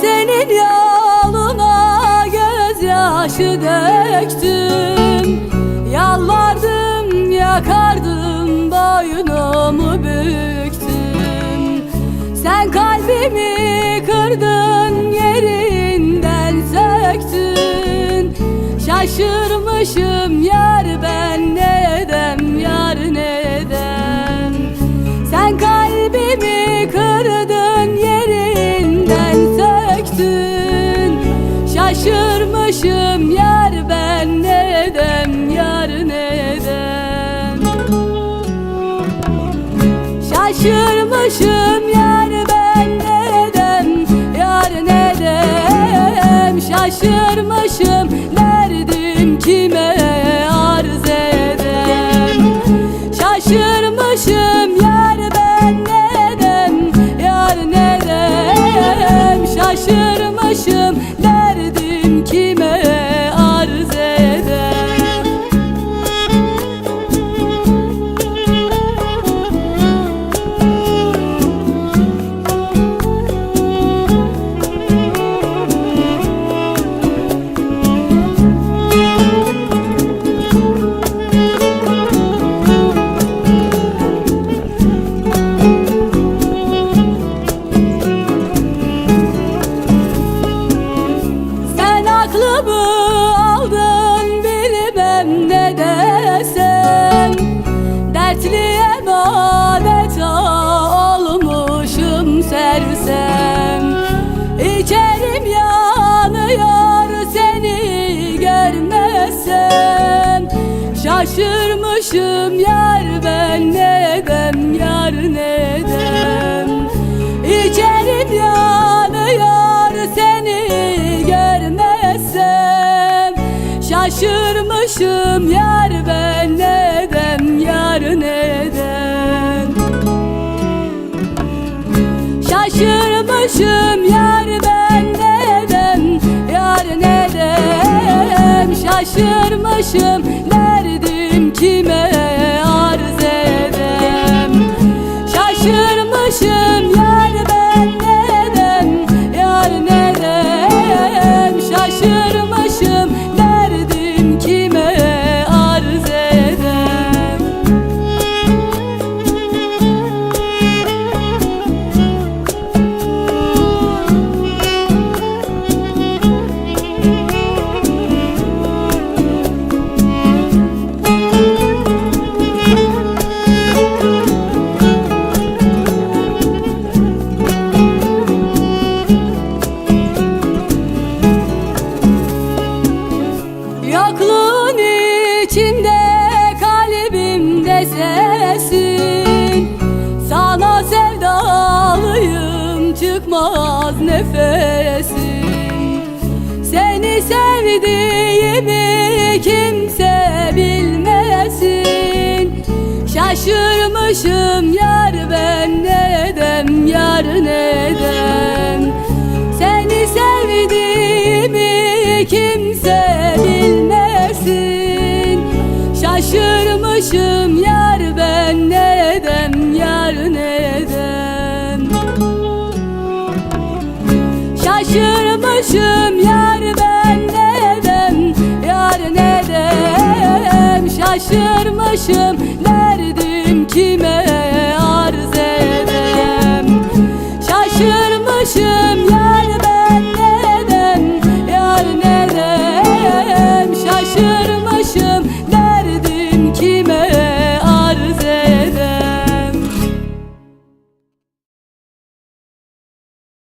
senin yoluna gözyaşı döktüm. Yalvardım yakardım boynumu büktüm. Sen kalbimi kırdın yerinden söktün. Şaşırmışım yar ben Şaşırmışım yar ben neden yar neden? Şaşırmışım yar ben neden yar neden? Şaşırmışım Şaşırmışım yar ben neden yar neden? İçerim yanıyor seni görmezsem Şaşırmışım yar ben neden yar neden? Şaşırmışım yar ben neden yar neden? Şaşırmışım kime kalbimde sesin. Sana sevdalıyım çıkmaz nefesim. Seni sevdiğimi kimse bilmesin. Şaşırmışım yar ben neden yar neden? Seni sevdiğimi kimse bilmesin. Şaşırmışım Şaşırmışım